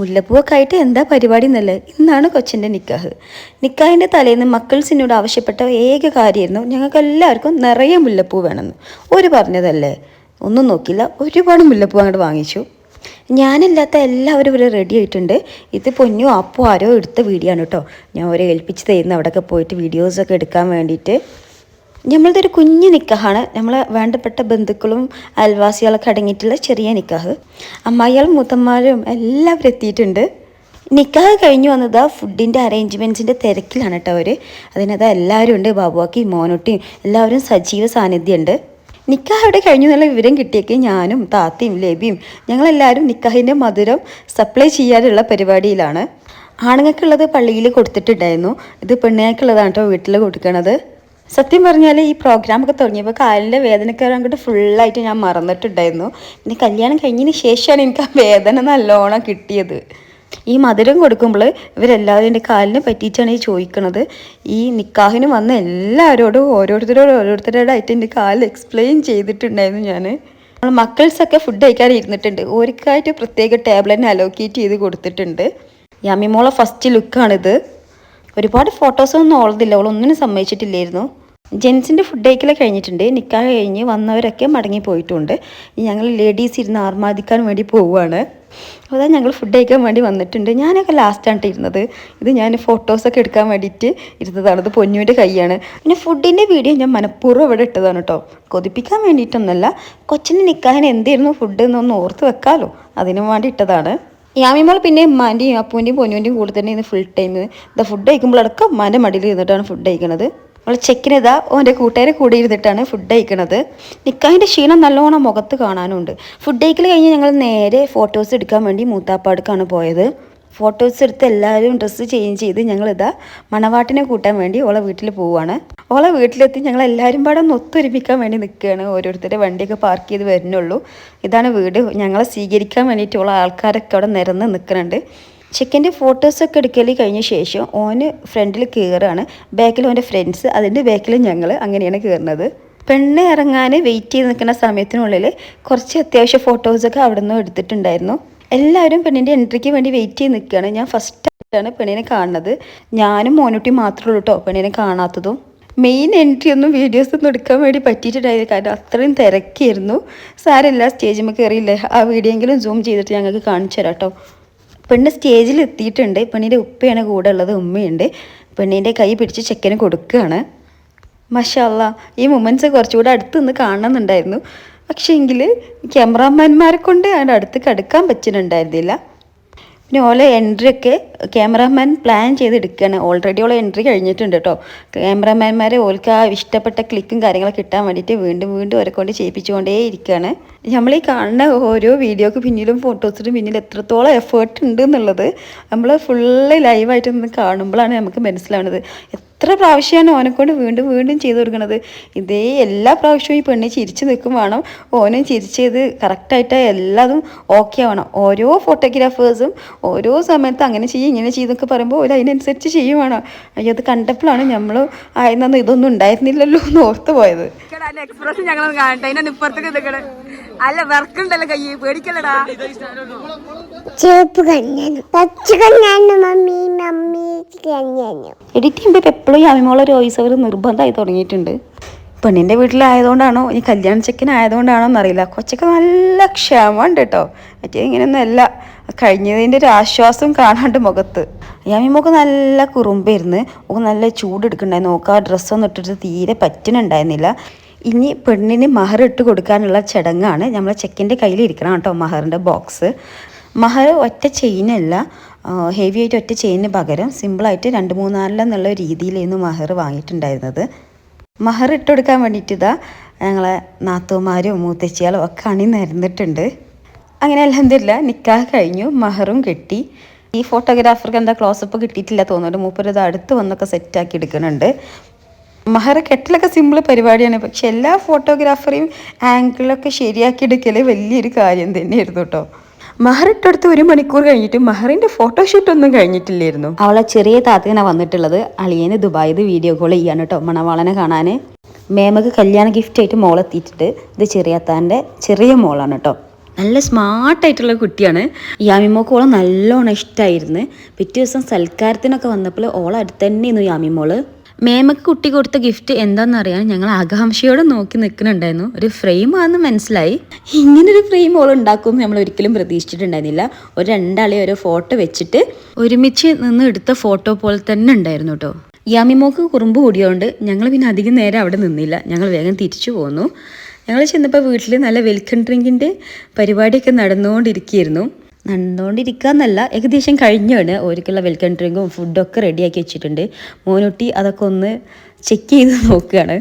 മുല്ലപ്പൂവൊക്കെ എന്താ പരിപാടി എന്നല്ലേ ഇന്നാണ് കൊച്ചിന്റെ നിക്കാഹ്. നിക്കാഹിന്റെ തലേന്ന് മക്കൾസിനോട് ആവശ്യപ്പെട്ട ഏക കാര്യമായിരുന്നു ഞങ്ങൾക്ക് എല്ലാവർക്കും നിറയെ മുല്ലപ്പൂ വേണമെന്ന്. ഒരു പറഞ്ഞതല്ലേ? ഒന്നും നോക്കില്ല ഒരുപാട് മുല്ലപ്പൂ അങ്ങോട്ട് വാങ്ങിച്ചു. ഞാനില്ലാത്ത എല്ലാവരും ഇവിടെ റെഡി ആയിട്ടുണ്ട്. ഇത് പൊന്നു അപ്പോ ആരോ എടുത്ത വീഡിയോ ആണ് കേട്ടോ. ഞാൻ അവരെ ഏൽപ്പിച്ച് തരുന്ന അവിടെയൊക്കെ പോയിട്ട് വീഡിയോസൊക്കെ എടുക്കാൻ വേണ്ടിയിട്ട്. നമ്മളതൊരു ഒരു കുഞ്ഞു നിക്കാഹാണ്. നമ്മളെ വേണ്ടപ്പെട്ട ബന്ധുക്കളും അയൽവാസികളൊക്കെ അടങ്ങിയിട്ടുള്ള ചെറിയ നിക്കാഹ്. അമ്മായികളും മൂത്തന്മാരും എല്ലാവരും എത്തിയിട്ടുണ്ട്. നിക്കാഹ് കഴിഞ്ഞു വന്നത് ഫുഡിന്റെ അറേഞ്ച്മെന്റ്സിന്റെ തിരക്കിലാണ് കേട്ടോ അവർ അതിനകത്ത് എല്ലാവരും ഉണ്ട്. ബാബുവാക്കി മോനോട്ടിയും എല്ലാവരും സജീവ സാന്നിധ്യമുണ്ട്. നിക്കാഹ് അവിടെ കഴിഞ്ഞു എന്നുള്ള വിവരം കിട്ടിയേക്ക് ഞാനും താത്തയും ലബിയും ഞങ്ങളെല്ലാവരും നിക്കാഹിന്റെ മധുരം സപ്ലൈ ചെയ്യാനുള്ള പരിപാടിയിലാണ്. ആണുങ്ങൾക്കുള്ളത് പള്ളിയിൽ കൊടുത്തിട്ടുണ്ടായിരുന്നു. ഇത് പെണ്ണുങ്ങൾക്കുള്ളതാണ് കേട്ടോ വീട്ടിൽ കൊടുക്കണത്. സത്യം പറഞ്ഞാൽ ഈ പ്രോഗ്രാമൊക്കെ തുടങ്ങിയപ്പോൾ കാലിന്റെ വേദനക്കാരൻ അങ്ങോട്ട് ഫുള്ളായിട്ട് ഞാൻ മറന്നിട്ടുണ്ടായിരുന്നു. പിന്നെ കല്യാണം കഴിഞ്ഞതിന് ശേഷമാണ് എനിക്ക് ആ വേദന നല്ലോണം കിട്ടിയത്. ഈ മധുരം കൊടുക്കുമ്പോൾ ഇവരെല്ലാവരും എന്റെ കാലിനെ പറ്റിയിട്ടാണ് ഈ ചോദിക്കണത്. ഈ നിക്കാഹിന് വന്ന എല്ലാവരോടും ഓരോരുത്തരോട് ഓരോരുത്തരോടായിട്ട് എന്റെ കാലിൽ എക്സ്പ്ലെയിൻ ചെയ്തിട്ടുണ്ടായിരുന്നു ഞാൻ മക്കൾസൊക്കെ ഫുഡ് കഴിക്കാൻ ഇരുന്നിട്ടുണ്ട്. ഓർക്കായിട്ട് പ്രത്യേക ടേബിൾ തന്നെ അലോക്കേറ്റ് ചെയ്ത് കൊടുത്തിട്ടുണ്ട്. യാമിമോളെ ഫസ്റ്റ് ലുക്കാണിത് ഒരുപാട് ഫോട്ടോസ് ഫോട്ടോസൊന്നും ഓളതില്ല. അവളൊന്നിനും സമ്മതിച്ചിട്ടില്ലായിരുന്നു. ജെൻസിന്റെ ഫുഡ് കഴിക്കലൊക്കെ കഴിഞ്ഞിട്ടുണ്ട്. നിൽക്കാൻ കഴിഞ്ഞ് വന്നവരൊക്കെ മടങ്ങി പോയിട്ടുണ്ട്. ഞങ്ങൾ ലേഡീസ് ഇരുന്ന് ആർമാദിക്കാൻ വേണ്ടി പോവുകയാണ്. അതാ ഞങ്ങൾ ഫുഡ് കഴിക്കാൻ വേണ്ടി വന്നിട്ടുണ്ട്. ഞാനൊക്കെ ലാസ്റ്റാണ് ഇരുന്നത്. ഇത് ഞാൻ ഫോട്ടോസൊക്കെ എടുക്കാൻ വേണ്ടിയിട്ട് ഇരുന്നതാണ്. ഇത് പൊന്നുവിന്റെ കൈയാണ്. പിന്നെ ഫുഡിന്റെ വീഡിയോ ഞാൻ മനഃപൂർവം ഇവിടെ ഇട്ടതാണ് കേട്ടോ കൊതിപ്പിക്കാൻ വേണ്ടിയിട്ടൊന്നുമല്ല കൊച്ചിന് നിൽക്കാൻ എന്തായിരുന്നു ഫുഡ് എന്നൊന്ന് ഓർത്ത് വെക്കാമല്ലോ അതിനു വേണ്ടി ഇട്ടതാണ്. യാമിമോൾ പിന്നെ ഉമ്മാന്റെയും അപ്പൂന്റെയും പൊന്നുവിന്റെയും കൂടെ തന്നെ ഇന്ന് ഫുൾ ടൈം ഇതാ ഫുഡ് കഴിക്കുമ്പോഴടക്കം ഉമ്മാന്റെ മടിയിൽ ഇരുന്നിട്ടാണ് ഫുഡ് കഴിക്കണത്. അവൾ ചെക്കിനിതാ ഓന്റെ കൂട്ടുകാരെ കൂടി ഇരുന്നിട്ടാണ് ഫുഡ് കഴിക്കണത്. നിക്കാഹിന്റെ ക്ഷീണം നല്ലോണം മുഖത്ത് കാണാനുണ്ട്. ഫുഡ് കഴിക്കൽ കഴിഞ്ഞ് ഞങ്ങൾ നേരെ ഫോട്ടോസ് എടുക്കാൻ വേണ്ടി മൂത്താപ്പാടുക്കാണ് പോയത്. ഫോട്ടോസ് എടുത്ത് എല്ലാവരും ഡ്രസ്സ് ചേഞ്ച് ചെയ്ത് ഞങ്ങളിതാ മണവാട്ടിനെ കൂട്ടാൻ വേണ്ടി ഓളെ വീട്ടിൽ പോവുകയാണ് ഓളെ വീട്ടിലെത്തി ഞങ്ങൾ എല്ലാവരും പാടെ ഒന്ന് ഒത്തൊരുമിക്കാൻ വേണ്ടി നിൽക്കുകയാണ് ഓരോരുത്തരുടെ വണ്ടിയൊക്കെ പാർക്ക് ചെയ്ത് വരുന്നുള്ളൂ. ഇതാണ് വീട്. ഞങ്ങളെ സ്വീകരിക്കാൻ വേണ്ടിയിട്ട് ഉള്ള ആൾക്കാരൊക്കെ അവിടെ നിരന്ന് നിൽക്കുന്നുണ്ട് ചെക്കന്റെ ഫോട്ടോസൊക്കെ എടുക്കൽ കഴിഞ്ഞ ശേഷം ഓന് ഫ്രണ്ടിൽ കയറുകയാണ് ബാക്കിൽ ഓന്റെ ഫ്രണ്ട്സ് അതിന്റെ ബാക്കിൽ ഞങ്ങൾ അങ്ങനെയാണ് കയറുന്നത് പെണ്ണ് ഇറങ്ങാൻ വെയിറ്റ് ചെയ്ത് നിൽക്കുന്ന സമയത്തിനുള്ളിൽ കുറച്ച് അത്യാവശ്യ ഫോട്ടോസൊക്കെ അവിടെ നിന്ന് എടുത്തിട്ടുണ്ടായിരുന്നു. എല്ലാവരും പെണ്ണിന്റെ എൻട്രിക്ക് വേണ്ടി വെയിറ്റ് ചെയ്ത് നിൽക്കുകയാണ് ഞാൻ ഫസ്റ്റ് ആയിട്ടാണ് പെണ്ണിനെ കാണുന്നത്. ഞാനും മോനുട്ടി മാത്രമേ ഉള്ളൂ കേട്ടോ പെണ്ണിനെ കാണാത്തതും. മെയിൻ എൻട്രി ഒന്നും വീഡിയോസ് ഒന്നും എടുക്കാൻ വേണ്ടി പറ്റിയിട്ടുണ്ടായില്ല കാരണം അത്രയും തിരക്കായിരുന്നു. സാരമില്ല സ്റ്റേജിൽ കയറിയില്ലേ ആ വീഡിയോ എങ്കിലും സൂം ചെയ്തിട്ട് ഞങ്ങൾക്ക് കാണിച്ചു തരാം കേട്ടോ പെണ്ണ് സ്റ്റേജിൽ എത്തിയിട്ടുണ്ട്. പെണ്ണിന്റെ ഉപ്പയാണ് കൂടെ ഉള്ളത് ഉമ്മയുണ്ട്. പെണ്ണിന്റെ കൈ പിടിച്ച് ചെക്കന് കൊടുക്കുകയാണ്. മഷാല്ല ഈ മൊമെന്റ്സ് കുറച്ചുകൂടെ അടുത്ത് നിന്ന് കാണണമെന്നുണ്ടായിരുന്നു. പക്ഷേ എങ്കിൽ ക്യാമറാമാൻമാരെ കൊണ്ട് അതിന്റെ അടുത്തേക്ക് അടുക്കാൻ പറ്റുന്നുണ്ടായിരുന്നില്ല. പിന്നെ ഓലെ എൻട്രി ഒക്കെ ക്യാമറാമാൻ പ്ലാൻ ചെയ്തെടുക്കുകയാണ് ഓൾറെഡി ഓളെ എൻട്രി കഴിഞ്ഞിട്ടുണ്ട് കേട്ടോ ക്യാമറാമാൻമാരെ ഓൾക്ക് ആ ഇഷ്ടപ്പെട്ട ക്ലിക്കും കാര്യങ്ങളൊക്കെ കിട്ടാൻ വേണ്ടിയിട്ട് വീണ്ടും വീണ്ടും അവരെ കൊണ്ട് ചെയ്യിപ്പിച്ചുകൊണ്ടേ ഇരിക്കുകയാണ് നമ്മൾ ഈ കാണുന്ന ഓരോ വീഡിയോക്ക് പിന്നിലും ഫോട്ടോസിനും പിന്നിൽ എത്രത്തോളം എഫേർട്ട് ഉണ്ട് എന്നുള്ളത് നമ്മൾ ഫുള്ള് ലൈവായിട്ട് നിന്ന് കാണുമ്പോഴാണ് നമുക്ക് മനസ്സിലാവുന്നത്. എത്ര പ്രാവശ്യമാണ് ഓനെ കൊണ്ട് വീണ്ടും വീണ്ടും ചെയ്തു കൊടുക്കുന്നത് ഇതേ എല്ലാ പ്രാവശ്യവും ഈ പെണ്ണ് ചിരിച്ചു നിൽക്കും വേണം. ഓനും ചിരിച്ചത് കറക്റ്റായിട്ട് എല്ലാതും ഓക്കെ ആവണം. ഓരോ ഫോട്ടോഗ്രാഫേഴ്സും ഓരോ സമയത്ത് അങ്ങനെ ചെയ്യും ഇങ്ങനെ ചെയ്തൊക്കെ പറയുമ്പോൾ ഒരു അതിനനുസരിച്ച് ചെയ്യും വേണം. അയ്യോ അത് കണ്ടപ്പോഴാണ് നമ്മൾ ആയിരുന്നു ഇതൊന്നും ഉണ്ടായിരുന്നില്ലല്ലോ എന്ന് ഓർത്ത് പോയത്. എക്സ്പ്രഷൻ ഞങ്ങൾ കാണട്ടെ. അതിനെ ഇപ്പുറത്തേക്ക് നിൽക്കണേ അല്ല വർക്കുണ്ടല്ലോ കയ്യ് പേടിക്കല്ലടാ. ചേപ്പ് പച്ച മമ്മി എഡിറ്റ് ചെയ്യുമ്പോൾ എപ്പോഴും യാമിമോളെ ഒരു വോയിസ് അവർ നിർബന്ധമായി തുടങ്ങിയിട്ടുണ്ട്. പെണ്ണിന്റെ വീട്ടിലായതുകൊണ്ടാണോ? ഈ കല്യാണ ചെക്കനായതുകൊണ്ടാണോ എന്നറിയില്ല. കൊച്ചൊക്കെ നല്ല ക്ഷമ ഉണ്ട് കേട്ടോ. മറ്റേ ഇങ്ങനെയൊന്നും അല്ല. കഴിഞ്ഞതിന്റെ ഒരു ആശ്വാസം കാണാണ്ട് മുഖത്ത്. യാമിമോക്ക് നല്ല കുറുമ്പായിരുന്നു. ഓക്ക് നല്ല ചൂടെടുക്കണ്ടായിരുന്നു. ഓക്ക് ആ ഡ്രസ്സൊന്നും ഇട്ടിട്ട് തീരെ പറ്റുന്നുണ്ടായിരുന്നില്ല ഇനി പെണ്ണിന് മഹർ ഇട്ട് കൊടുക്കാനുള്ള ചടങ്ങാണ്. നമ്മളെ ചെക്കിന്റെ കയ്യിൽ ഇരിക്കണം കേട്ടോ മഹറിന്റെ ബോക്സ്. മഹർ ഒറ്റ ചെയിനല്ല ഹെവി ആയിട്ട് ഒറ്റ ചെയിനിന് പകരം സിമ്പിളായിട്ട് രണ്ട് മൂന്നാലിലെന്നുള്ള രീതിയിലായിരുന്നു മഹർ വാങ്ങിയിട്ടുണ്ടായിരുന്നത്. മഹർ ഇട്ട് കൊടുക്കാൻ വേണ്ടിയിട്ട് ഇതാ ഞങ്ങളെ നാത്തൂമാരും മൂത്തച്ചിയാലും ഒക്കെ അണി നിരന്നിട്ടുണ്ട്. അങ്ങനെ നിക്കാഹ് കഴിഞ്ഞു മഹറും കെട്ടി. ഈ ഫോട്ടോഗ്രാഫർക്ക് എന്താ ക്ലോസപ്പ് കിട്ടിയിട്ടില്ല തോന്നുന്നുണ്ട്. മൂപ്പരത് അടുത്ത് വന്നൊക്കെ സെറ്റാക്കി എടുക്കുന്നുണ്ട്. മഹർ കെട്ടലൊക്കെ സിമ്പിൾ പരിപാടിയാണ്. പക്ഷെ എല്ലാ ഫോട്ടോഗ്രാഫറെയും ആംഗിളൊക്കെ ശരിയാക്കി എടുക്കൽ വലിയൊരു കാര്യം തന്നെയായിരുന്നു കേട്ടോ മഹർ ഇട്ടെടുത്ത് ഒരു മണിക്കൂർ കഴിഞ്ഞിട്ട് മഹറിന്റെ ഫോട്ടോഷൂട്ട് ഒന്നും കഴിഞ്ഞിട്ടില്ലായിരുന്നു. അവളെ ചെറിയ താത്തേനെ വന്നിട്ടുള്ളത്. അളിയന് ദുബായിൽ വീഡിയോ കോൾ ചെയ്യാണ് കേട്ടോ മണവാളനെ കാണാൻ മേമക്ക് കല്യാണ ഗിഫ്റ്റ് ആയിട്ട് മോളെത്തിയിട്ടുണ്ട് ഇത് ചെറിയത്താന്റെ ചെറിയ മോളാണ് കേട്ടോ നല്ല സ്മാർട്ടായിട്ടുള്ള കുട്ടിയാണ്. യാമിമോക്ക് ഓളം നല്ലോണം ഇഷ്ടമായിരുന്നു പിറ്റേ ദിവസം സൽക്കാരത്തിനൊക്കെ വന്നപ്പോൾ ഓളെ അടുത്ത് തന്നെയായിരുന്നു യാമിമോൾ. മേമക്ക് കുട്ടി കൊടുത്ത ഗിഫ്റ്റ് എന്താണെന്ന് അറിയാൻ ഞങ്ങൾ ആകാംക്ഷയോടെ നോക്കി നിൽക്കുന്നുണ്ടായിരുന്നു. ഒരു ഫ്രെയിം ആണെന്ന് മനസ്സിലായി. ഇങ്ങനൊരു ഫ്രെയിം ഓൾ ഉണ്ടാക്കുമെന്ന് നമ്മൾ ഒരിക്കലും പ്രതീക്ഷിച്ചിട്ടുണ്ടായിരുന്നില്ല. ഒരു രണ്ടാളെ ഒരു ഫോട്ടോ വെച്ചിട്ട് ഒരുമിച്ച് നിന്ന് എടുത്ത ഫോട്ടോ പോലെ തന്നെ ഉണ്ടായിരുന്നു കേട്ടോ യാമിമോക്ക് കുറുമ്പ് കൂടിയോണ്ട് ഞങ്ങൾ പിന്നെ അധികം നേരം അവിടെ നിന്നില്ല. ഞങ്ങൾ വേഗം തിരിച്ചു പോന്നു. ഞങ്ങൾ ചെന്നപ്പോൾ വീട്ടിൽ നല്ല വെൽക്കം ഡ്രിങ്കിന്റെ പരിപാടിയൊക്കെ നടന്നുകൊണ്ടിരിക്കുകയായിരുന്നു. നടന്നുകൊണ്ടിരിക്കാന്നല്ല ഏകദേശം കഴിഞ്ഞാണ് ഓർക്കുള്ള വെൽക്കം ഡ്രിങ്കും ഫുഡൊക്കെ റെഡിയാക്കി വെച്ചിട്ടുണ്ട്. മോനുട്ടി അതൊക്കെ ഒന്ന് ചെക്ക് ചെയ്ത് നോക്കുകയാണ്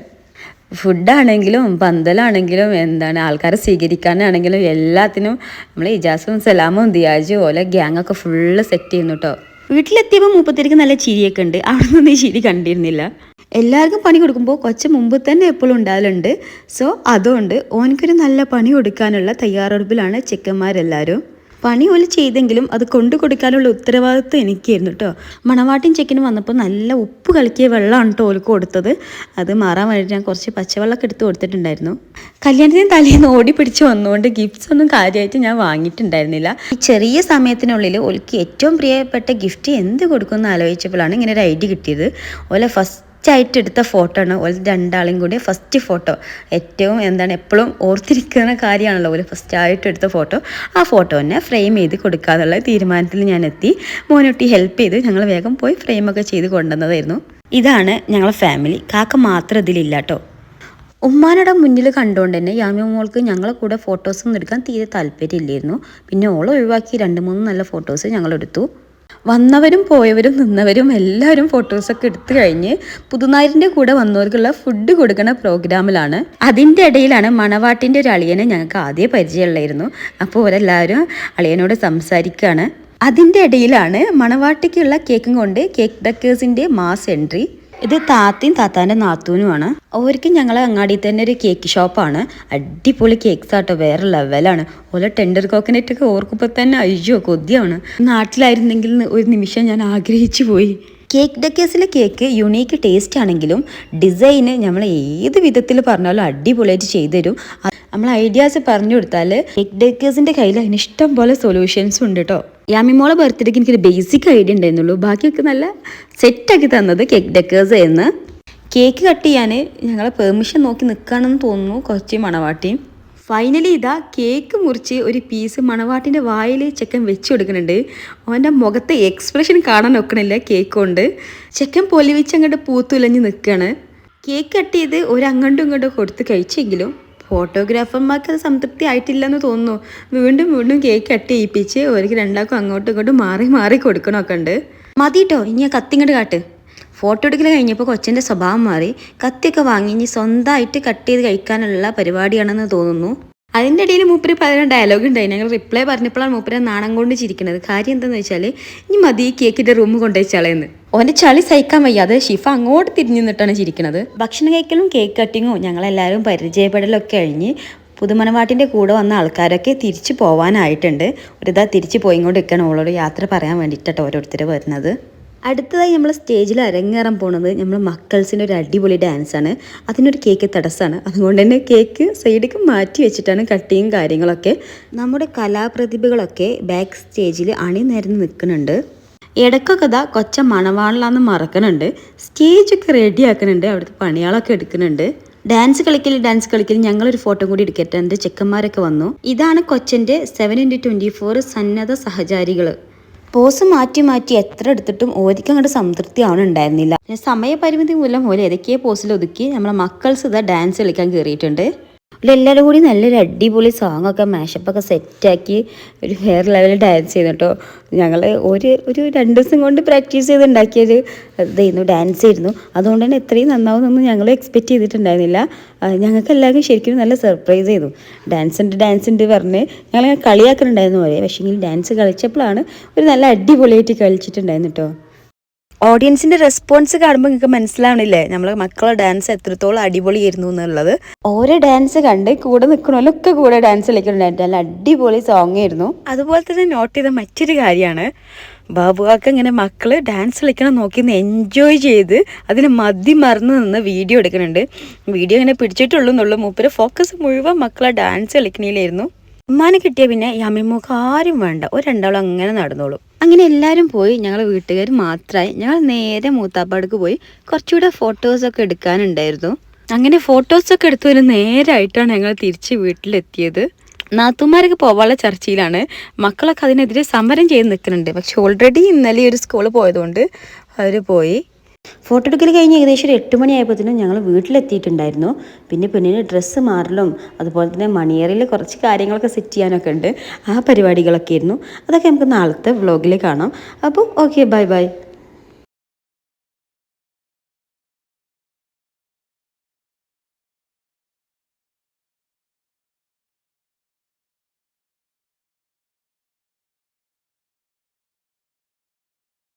ഫുഡാണെങ്കിലും പന്തലാണെങ്കിലും എന്താണ് ആൾക്കാരെ സ്വീകരിക്കാനാണെങ്കിലും എല്ലാത്തിനും നമ്മൾ ഇജാസും സലാമും ദിയാജും ഓലെ ഗ്യാങ്ങൊക്കെ ഫുള്ള് സെറ്റ് ചെയ്യുന്നു കേട്ടോ വീട്ടിലെത്തിയപ്പോൾ മൂപ്പത്തിരിക്ക് നല്ല ചിരിയൊക്കെ ഉണ്ട്. അവിടെ ഈ ചിരി കണ്ടിരുന്നില്ല. എല്ലാവർക്കും പണി കൊടുക്കുമ്പോൾ കൊച്ച മുമ്പ് തന്നെ എപ്പോഴും ഉണ്ടാകലുണ്ട് സോ അതുകൊണ്ട് ഓനക്കൊരു നല്ല പണി കൊടുക്കാനുള്ള തയ്യാറെടുപ്പിലാണ് ചെക്കന്മാരെല്ലാവരും പണി ഒലി ചെയ്തെങ്കിലും അത് കൊണ്ടു കൊടുക്കാനുള്ള ഉത്തരവാദിത്വം എനിക്കായിരുന്നു കേട്ടോ മണവാട്ടിൻ ചെക്കിന് വന്നപ്പോൾ നല്ല ഉപ്പ് കളിക്കിയ വെള്ളമാണ് കേട്ടോ ഓൽക്ക് കൊടുത്തത്. അത് മാറാൻ വേണ്ടി ഞാൻ കുറച്ച് പച്ചവെള്ളമൊക്കെ എടുത്ത് കൊടുത്തിട്ടുണ്ടായിരുന്നു. കല്യാണത്തിന് തലേന്ന് ഓടി പിടിച്ച് വന്നുകൊണ്ട് ഗിഫ്റ്റ്സ് ഒന്നും കാര്യമായിട്ട് ഞാൻ വാങ്ങിയിട്ടുണ്ടായിരുന്നില്ല. ഈ ചെറിയ സമയത്തിനുള്ളിൽ ഓൽക്ക് ഏറ്റവും പ്രിയപ്പെട്ട ഗിഫ്റ്റ് എന്ത് കൊടുക്കുമെന്ന് ആലോചിച്ചപ്പോഴാണ് ഇങ്ങനെ ഒരു ഐഡിയ കിട്ടിയത്. ഓലെ ഫസ്റ്റ് ആയിട്ട് എടുത്ത ഫോട്ടോ ആണ്. ഓൾ രണ്ടാളും കൂടി ഫസ്റ്റ് ഫോട്ടോ ഏറ്റവും എന്താണ് എപ്പോഴും ഓർത്തിരിക്കുന്ന കാര്യമാണല്ലോ ഒരു ഫസ്റ്റ് ആയിട്ട് എടുത്ത ഫോട്ടോ ആ ഫോട്ടോ തന്നെ ഫ്രെയിം ചെയ്ത് കൊടുക്കാന്നുള്ള തീരുമാനത്തിൽ ഞാൻ എത്തി. മോനൊട്ടി ഹെൽപ്പ് ചെയ്ത് ഞങ്ങൾ വേഗം പോയി ഫ്രെയിമൊക്കെ ചെയ്ത് കൊണ്ടുവന്നതായിരുന്നു. ഇതാണ് ഞങ്ങളെ ഫാമിലി കാക്ക മാത്രം ഇതിലില്ല കേട്ടോ ഉമ്മാനയുടെ മുന്നിൽ കണ്ടുകൊണ്ട് തന്നെ യാമി മോൾക്ക് ഞങ്ങളെ കൂടെ ഫോട്ടോസൊന്നും എടുക്കാൻ തീരെ താല്പര്യമില്ലായിരുന്നു. പിന്നെ ഓളെ ഒഴിവാക്കി രണ്ട് മൂന്ന് നല്ല ഫോട്ടോസ് ഞങ്ങൾ എടുത്തു വന്നവരും പോയവരും നിന്നവരും എല്ലാവരും ഫോട്ടോസൊക്കെ എടുത്തു കഴിഞ്ഞ് പുതുനാരിന്റെ കൂടെ വന്നവർക്കുള്ള ഫുഡ് കൊടുക്കുന്ന പ്രോഗ്രാമിലാണ്. അതിന്റെ ഇടയിലാണ് മണവാട്ടിന്റെ ഒരു അളിയനെ ഞങ്ങൾക്ക് ആദ്യം പരിചയമുള്ളായിരുന്നു. അപ്പോൾ അവരെല്ലാവരും അളിയനോട് സംസാരിക്കുകയാണ് അതിന്റെ ഇടയിലാണ് മണവാട്ടിക്കുള്ള കേക്കും കൊണ്ട് കേക്ക് ഡക്കേഴ്സിന്റെ മാസ് എൻട്രി ഇത് താത്തയും താത്താന്റെ നാത്തൂനുമാണ്. അവർക്ക് ഞങ്ങളെ അങ്ങാടി തന്നെ ഒരു കേക്ക് ഷോപ്പാണ് അടിപൊളി കേക്ക്സ് ആട്ടോ വേറെ ലെവലാണ് ഓരോ ടെൻഡർ കോക്കനറ്റ് ഒക്കെ ഓർക്കുമ്പോൾ തന്നെ അയ്യോ കൊതിയാണ്. നാട്ടിലായിരുന്നെങ്കിൽ ഒരു നിമിഷം ഞാൻ ആഗ്രഹിച്ചു പോയി. കേക്ക് ഡക്കേഴ്സിലെ കേക്ക് യുണീക്ക് ടേസ്റ്റ് ആണെങ്കിലും ഡിസൈന് നമ്മൾ ഏത് വിധത്തിൽ പറഞ്ഞാലും അടിപൊളിയായിട്ട് ചെയ്തുതരും. നമ്മൾ ഐഡിയാസ് പറഞ്ഞു കൊടുത്താൽ കേക്ക് ഡക്കേഴ്സിന്റെ കയ്യിൽ അതിന് ഇഷ്ടം പോലെ സൊല്യൂഷൻസ് ഉണ്ട് കേട്ടോ യാമിമോളെ ബർത്ത്ഡേക്ക് എനിക്കൊരു ബേസിക് ഐഡിയ ഉണ്ടായിരുന്നുള്ളൂ. ബാക്കിയൊക്കെ നല്ല സെറ്റാക്കി തന്നത് കേക്ക് ഡെക്കേഴ്സ് എന്ന് കേക്ക് കട്ട് ചെയ്യാൻ ഞങ്ങളെ പെർമിഷൻ നോക്കി നിൽക്കുകയാണെന്ന് തോന്നുന്നു കുറച്ച് മണവാട്ടിയും. ഫൈനലി ഇതാ കേക്ക് മുറിച്ച് ഒരു പീസ് മണവാട്ടിന്റെ വായിൽ ചെക്കൻ വെച്ച് കൊടുക്കുന്നുണ്ട്. അവന്റെ മുഖത്തെ എക്സ്പ്രഷൻ കാണാൻ ഒക്കണില്ല കേക്ക് കൊണ്ട്. ചെക്കൻ പൊലിവിച്ച് അങ്ങോട്ട് പൂത്തുലഞ്ഞ് നിൽക്കുകയാണ് കേക്ക് കട്ട് ചെയ്ത് ഒരു അങ്ങോട്ടും ഇങ്ങോട്ടും കൊടുത്ത് കഴിച്ചെങ്കിലും ഫോട്ടോഗ്രാഫർമാർക്ക് അത് സംതൃപ്തി ആയിട്ടില്ലെന്ന് തോന്നുന്നു. വീണ്ടും വീണ്ടും കേക്ക് കട്ട് ചെയ്യിപ്പിച്ച് അവർക്ക് രണ്ടാൾക്കും അങ്ങോട്ടും ഇങ്ങോട്ടും മാറി മാറി കൊടുക്കണമൊക്കെ ഉണ്ട്. മതി കേട്ടോ ഇനി ആ കത്തിങ്ങോട്ട് കാട്ട്. ഫോട്ടോ എടുക്കൽ കഴിഞ്ഞപ്പോൾ കൊച്ചിന്റെ സ്വഭാവം മാറി. കത്തിയൊക്കെ വാങ്ങി ഇനി സ്വന്തമായിട്ട് കട്ട് ചെയ്ത് കഴിക്കാനുള്ള പരിപാടിയാണെന്ന് തോന്നുന്നു. അതിന്റെ ഇടയിൽ മൂപ്പര് പറയുന്ന ഡയലോഗ് ഉണ്ടായി. ഞങ്ങൾ റിപ്ലൈ പറഞ്ഞപ്പോഴാണ് മൂപ്പര് നാണം കൊണ്ട് ചിരിക്കുന്നത് കാര്യം എന്താണെന്ന് വെച്ചാൽ ഇനി മതി കേക്കിന്റെ റൂം കൊണ്ടുവച്ചാളെന്ന്. ഓന്റെ ചളി സഹിക്കാൻ വയ്യാതെ ഷിഫ അങ്ങോട്ട് തിരിഞ്ഞു നിന്നിട്ടാണ് ചിരിക്കുന്നത് ഭക്ഷണം കഴിക്കലും കേക്ക് കട്ടിങ്ങും ഞങ്ങളെല്ലാവരും പരിചയപ്പെടലൊക്കെ കഴിഞ്ഞ് പുതുമനവാട്ടിന്റെ കൂടെ വന്ന ആൾക്കാരൊക്കെ തിരിച്ചു പോവാനായിട്ടുണ്ട്. ഒരിതാ തിരിച്ചു പോയി നിൽക്കണം ഓളോട് യാത്ര പറയാൻ വേണ്ടിയിട്ടാണ് ഓരോരുത്തർ വരുന്നത്. അടുത്തതായി നമ്മൾ സ്റ്റേജിൽ അരങ്ങേറാൻ പോണത് നമ്മൾ മക്കൾസിന്റെ ഒരു അടിപൊളി ഡാൻസാണ് അതിനൊരു കേക്ക് തടസ്സമാണ് അതുകൊണ്ട് തന്നെ കേക്ക് സൈഡിലേക്ക് മാറ്റി വെച്ചിട്ടാണ് കട്ടിയും കാര്യങ്ങളൊക്കെ. നമ്മുടെ കലാപ്രതിഭകളൊക്കെ ബാക്ക് സ്റ്റേജിൽ അണിനിരന്ന് നിൽക്കുന്നുണ്ട് ഇടയ്ക്കൊക്കെ കഥ കൊച്ച മണവാളിലാന്ന് മറക്കണുണ്ട്. സ്റ്റേജൊക്കെ റെഡി ആക്കുന്നുണ്ട് അവിടുത്തെ പണിയാളൊക്കെ എടുക്കുന്നുണ്ട് ഡാൻസ് കളിക്കൽ ഡാൻസ് കളിക്കൽ ഞങ്ങളൊരു ഫോട്ടോ കൂടി എടുക്കട്ടെ. എന്റെ ചെക്കന്മാരൊക്കെ വന്നു. ഇതാണ് കൊച്ചന്റെ സെവൻ ഇന്റു ട്വന്റി ഫോർ സന്നദ്ധ സഹചാരികൾ പോസ് മാറ്റി മാറ്റി എത്ര എടുത്തിട്ടും ഓരിക്കും അങ്ങോട്ട് സംതൃപ്തി ആവണുണ്ടായിരുന്നില്ല. ഉണ്ടായിരുന്നില്ല സമയപരിമിതി മൂലം പോലെ ഏതൊക്കെയോ പോസിൽ ഒതുക്കി. നമ്മളെ മക്കൾസ് ഇതാ ഡാൻസ് കളിക്കാൻ കയറിയിട്ടുണ്ട് എല്ലാവരും കൂടി നല്ലൊരു അടിപൊളി സോങ്ങൊക്കെ മാഷപ്പൊക്കെ സെറ്റാക്കി ഒരു വേറെ ലെവൽ ഡാൻസ് ചെയ്തു കേട്ടോ ഞങ്ങൾ ഒരു ഒരു രണ്ട് ദിവസം കൊണ്ട് പ്രാക്ടീസ് ചെയ്ത് ഉണ്ടാക്കിയൊരു ഇതായിരുന്നു ഡാൻസ് ആയിരുന്നു. അതുകൊണ്ട് തന്നെ ഇത്രയും നന്നാവുമെന്നൊന്നും ഞങ്ങൾ എക്സ്പെക്റ്റ് ചെയ്തിട്ടുണ്ടായിരുന്നില്ല. ഞങ്ങൾക്ക് എല്ലാവർക്കും ശരിക്കും നല്ല സർപ്രൈസ് ചെയ്തു ഡാൻസ് ഉണ്ട് ഡാൻസ് ഉണ്ട് പറഞ്ഞ് ഞങ്ങൾ കളിയാക്കുന്നുണ്ടായിരുന്നു പോലെ പക്ഷേ ഡാൻസ് കളിച്ചപ്പോഴാണ് ഒരു നല്ല അടിപൊളിയായിട്ട് കളിച്ചിട്ടുണ്ടായിരുന്നു കേട്ടോ ഓഡിയൻസിന്റെ റെസ്പോൺസ് കാണുമ്പോൾ നിങ്ങൾക്ക് മനസ്സിലാവണില്ലേ? നമ്മളെ മക്കളെ ഡാൻസ് എത്രത്തോളം അടിപൊളിയായിരുന്നു എന്നുള്ളത്. ഓരോ ഡാൻസ് കണ്ട് കൂടെ നിൽക്കണമല്ലൊക്കെ കൂടെ ഡാൻസ് കളിക്കുന്നുണ്ടായിരുന്നു നല്ല അടിപൊളി സോങ് ആയിരുന്നു. അതുപോലെ തന്നെ നോട്ട് ചെയ്ത മറ്റൊരു കാര്യമാണ്. ബാബുവാക്ക് ഇങ്ങനെ മക്കൾ ഡാൻസ് കളിക്കണം നോക്കി എൻജോയ് ചെയ്ത് അതിന് മതി മറന്ന് നിന്ന് വീഡിയോ എടുക്കുന്നുണ്ട് വീഡിയോ ഇങ്ങനെ പിടിച്ചിട്ടുള്ളൂ എന്നുള്ളൂ. മൂപ്പര് ഫോക്കസ് മുഴുവൻ മക്കളെ ഡാൻസ് കളിക്കണില്ലായിരുന്നു ഉമ്മാനെ കിട്ടിയ പിന്നെ അമ്മിമൂക്ക് ആരും വേണ്ട. ഒരു രണ്ടാളും അങ്ങനെ നടന്നോളും. അങ്ങനെ എല്ലാവരും പോയി ഞങ്ങൾ വീട്ടുകാർ മാത്രമായി ഞങ്ങൾ നേരെ മൂത്താപ്പാടക്ക് പോയി കുറച്ചുകൂടെ ഫോട്ടോസൊക്കെ എടുക്കാനുണ്ടായിരുന്നു. അങ്ങനെ ഫോട്ടോസൊക്കെ എടുത്തു വരും നേരായിട്ടാണ് ഞങ്ങൾ തിരിച്ച് വീട്ടിലെത്തിയത്. നാത്തുമാരൊക്കെ പോവാനുള്ള ചർച്ചയിലാണ്. മക്കളൊക്കെ അതിനെതിരെ സമരം ചെയ്ത് നിൽക്കുന്നുണ്ട്. പക്ഷെ ഓൾറെഡി ഇന്നലെ ഒരു സ്കൂളിൽ പോയതുകൊണ്ട് അവർ പോയി. ഫോട്ടോ എടുക്കൽ കഴിഞ്ഞ് ഏകദേശം ഒരു എട്ട് മണിയായപ്പോഴത്തേനും ഞങ്ങൾ വീട്ടിലെത്തിയിട്ടുണ്ടായിരുന്നു. പിന്നെ പെണ്ണിന് ഡ്രസ്സ് മാറലും അതുപോലെ തന്നെ മണിയറിൽ കുറച്ച് കാര്യങ്ങളൊക്കെ സെറ്റ് ചെയ്യാനൊക്കെ ഉണ്ട്. ആ പരിപാടികളൊക്കെ ആയിരുന്നു. അതൊക്കെ നമുക്ക് നാളത്തെ വ്ളോഗിൽ കാണാം. അപ്പോൾ ഓക്കെ ബൈ ബൈ